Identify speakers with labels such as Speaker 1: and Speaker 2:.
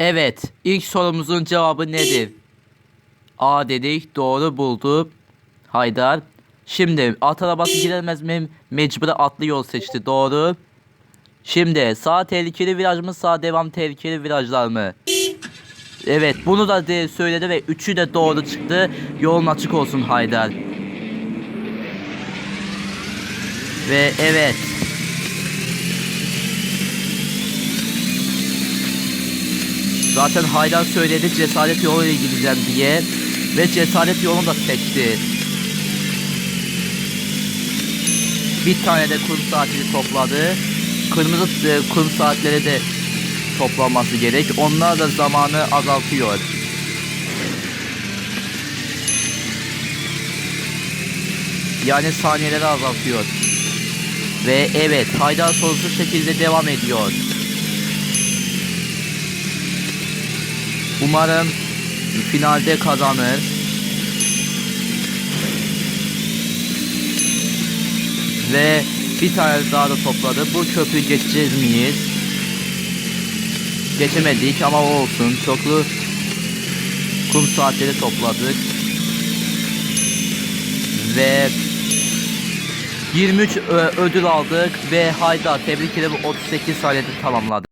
Speaker 1: Evet, ilk sorumuzun cevabı nedir? A dedik, doğru buldu. Haydar. Şimdi at arabası giremez mi? Mecbur atlı yol seçti. Doğru. Şimdi sağ tehlikeli viraj mı sağ devam tehlikeli virajlar mı? Evet bunu da de söyledi ve üçü de doğru çıktı. Yolun açık olsun Haydar. Ve evet. Zaten Haydar söyledi cesaret yoluyla gideceğim diye. Ve cesaret yolunu da seçti. Bir tane de kum saatini topladı. Kırmızı e, kum saatleri de toplanması gerek. Onlar da zamanı azaltıyor. Yani saniyeleri azaltıyor. Ve evet Haydar sorusu şekilde devam ediyor. Umarım finalde kazanır. Ve bir tane daha da topladı. Bu köprü geçeceğiz miyiz? Geçemedik ama olsun. Çoklu kum saatleri topladık. Ve 23 ö- ödül aldık ve Hayda tebrik ederim 38 saniyede tamamladı.